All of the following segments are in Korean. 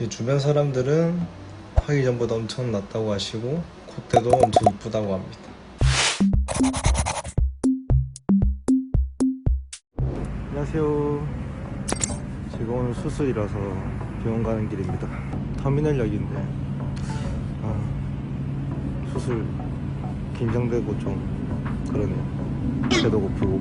이 주변 사람들은 하기 전보다 엄청 낫다고 하시고 콧대도 엄청 이쁘다고 합니다. 안녕하세요. 제가 오늘 수술이라서 병원 가는 길입니다. 터미널역인데 아, 수술 긴장되고 좀 그러네요. 배도 고프고.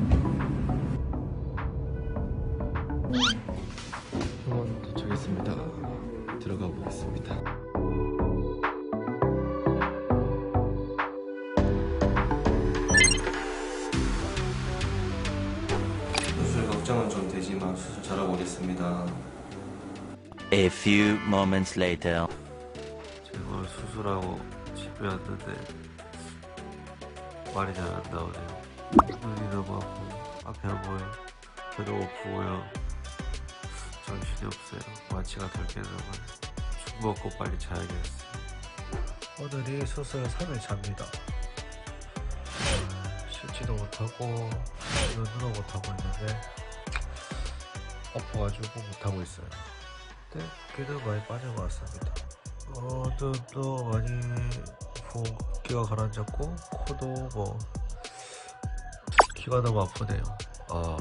오겠습니다. A few moments later. 제가 수술하고 집에 왔는데 말이 잘 안 나오네요. 눈이 너무 아프고 앞이 안 보여. 배도 고프고요. 정신이 없어요. 마취가 덜 깨져가지고 죽 먹고 빨리 자야겠어요. 오늘이 수술 3일차입니다. 씻지도 못하고 눈도 못하고 있는데 아파가지고 못하고 있어요. 네, 붓기도 많이 빠진 것 같습니다. 어, 눈도 많이 붓기가 가라앉았고 코도 뭐 귀가 너무 아프네요. 아,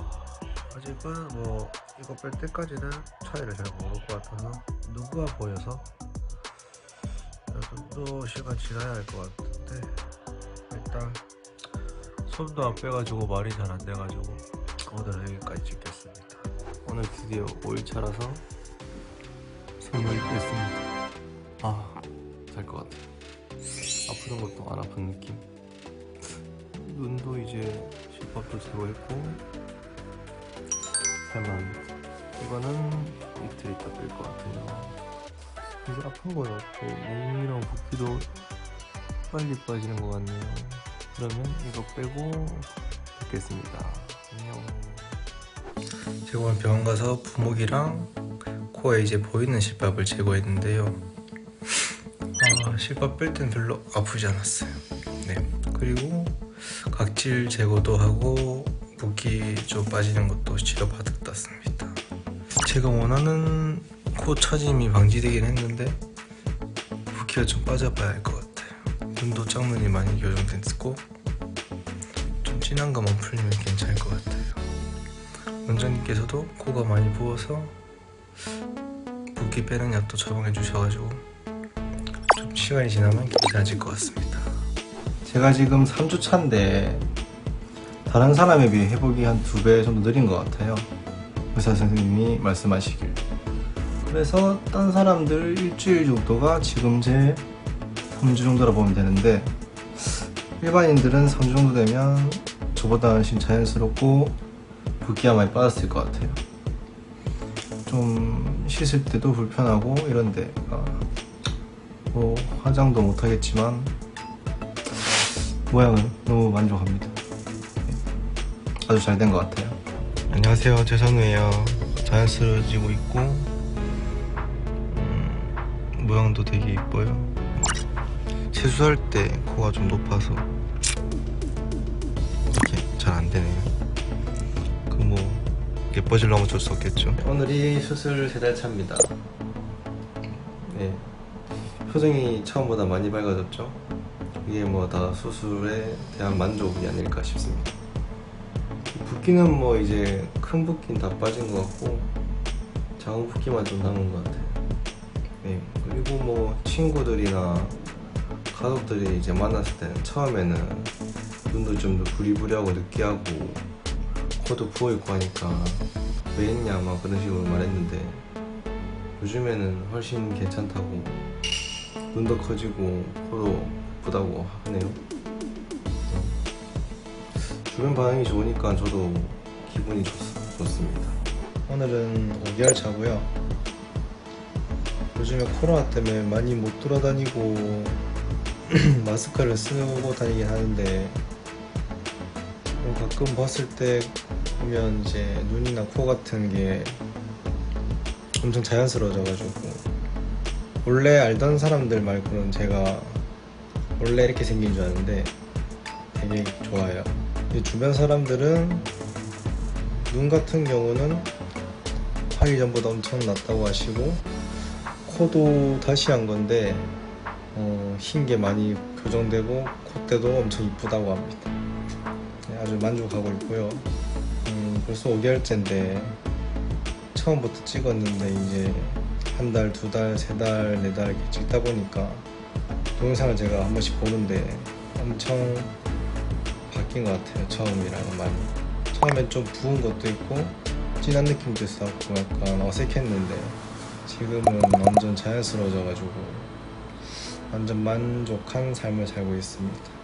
아직은 뭐 이거 뺄 때까지는 차이를 잘 모를 것 같아서 눈가 보여서 눈도 시간 지나야 할 것 같은데 일단 손도 안 빼가지고 말이 잘 안 돼가지고 오늘은 여기까지 찍겠습니다. 오늘 드디어 5일차라서 선물이 뺐습니다. 아, 잘 것 같아요. 아프던 것도 안 아픈 느낌. 눈도 이제 실밥도 제거했고, 살만. 이거는 이틀 있다 뺄 것 같아요. 이제 아픈 건 없고, 몸이랑 붓기도 빨리 빠지는 것 같네요. 그러면 이거 빼고 뵙겠습니다. 안녕. 제가 오늘 병원 가서 부목이랑 코에 이제 보이는 실밥을 제거했는데요. 아, 실밥 뺄 땐 별로 아프지 않았어요. 네. 그리고 각질 제거도 하고 붓기 좀 빠지는 것도 치료받았 습니다. 제가 원하는 코 처짐이 방지되긴 했는데 붓기가 좀 빠져봐야 할 것 같아요. 눈도 짝눈이 많이 교정됐고 좀 진한 것만 풀리면 괜찮을 것 같아요. 원장님께서도 코가 많이 부어서 붓기 빼는 약도 처방해 주셔가지고 좀 시간이 지나면 괜찮아질 것 같습니다. 제가 지금 3주 차인데 다른 사람에 비해 회복이 한 두 배 정도 느린 것 같아요. 의사 선생님이 말씀하시길. 그래서 딴 사람들 일주일 정도가 지금 제 3주 정도라 보면 되는데 일반인들은 3주 정도 되면 저보다 훨씬 자연스럽고 붓기가 많이 빠졌을 것 같아요. 좀 씻을 때도 불편하고 이런데 아, 뭐 화장도 못 하겠지만 모양은 너무 만족합니다. 네. 아주 잘 된 것 같아요. 안녕하세요, 재선우예요. 자연스러워지고 있고 음, 모양도 되게 이뻐요. 세수할 때 코가 좀 높아서 이렇게 잘 안 되네요. 그뭐 예뻐지려면 어쩔 수 없겠죠. 오늘이 수술 세 달 차입니다. 네, 표정이 처음보다 많이 밝아졌죠. 이게 뭐 다 수술에 대한 만족이 아닐까 싶습니다. 붓기는 뭐 이제 큰 붓기는 다 빠진 것 같고 작은 붓기만 좀 남은 것 같아요. 네, 그리고 뭐 친구들이나 가족들이 이제 만났을 때는 처음에는 눈도 좀 더 부리부리하고 느끼하고 코도 부어있고 하니까 왜 했냐 막 그런 식으로 말했는데 요즘에는 훨씬 괜찮다고 눈도 커지고 코도 부다고 하네요. 주변 반응이 좋으니까 저도 기분이 좋, 좋습니다. 오늘은 5개월 차고요. 요즘에 코로나 때문에 많이 못 돌아다니고 마스크를 쓰고 다니긴 하는데 좀 가끔 봤을 때 보면 이제 눈이나 코 같은 게 엄청 자연스러워져가지고 원래 알던 사람들 말고는 제가 원래 이렇게 생긴 줄 아는데 되게 좋아요. 이 주변 사람들은 눈 같은 경우는 하기 전보다 엄청 낫다고 하시고 코도 다시 한 건데 어, 흰게 많이 교정되고 콧대도 엄청 이쁘다고 합니다. 네, 아주 만족하고 있고요. 음, 벌써 5개월째인데 처음부터 찍었는데 이제 한 달, 두 달, 세 달, 네 달 이렇게 찍다 보니까 동영상을 제가 한 번씩 보는데 엄청 바뀐 것 같아요. 처음이랑은 많이. 처음엔 좀 부은 것도 있고 진한 느낌도 있었고 약간 어색했는데 지금은 완전 자연스러워져가지고 완전 만족한 삶을 살고 있습니다.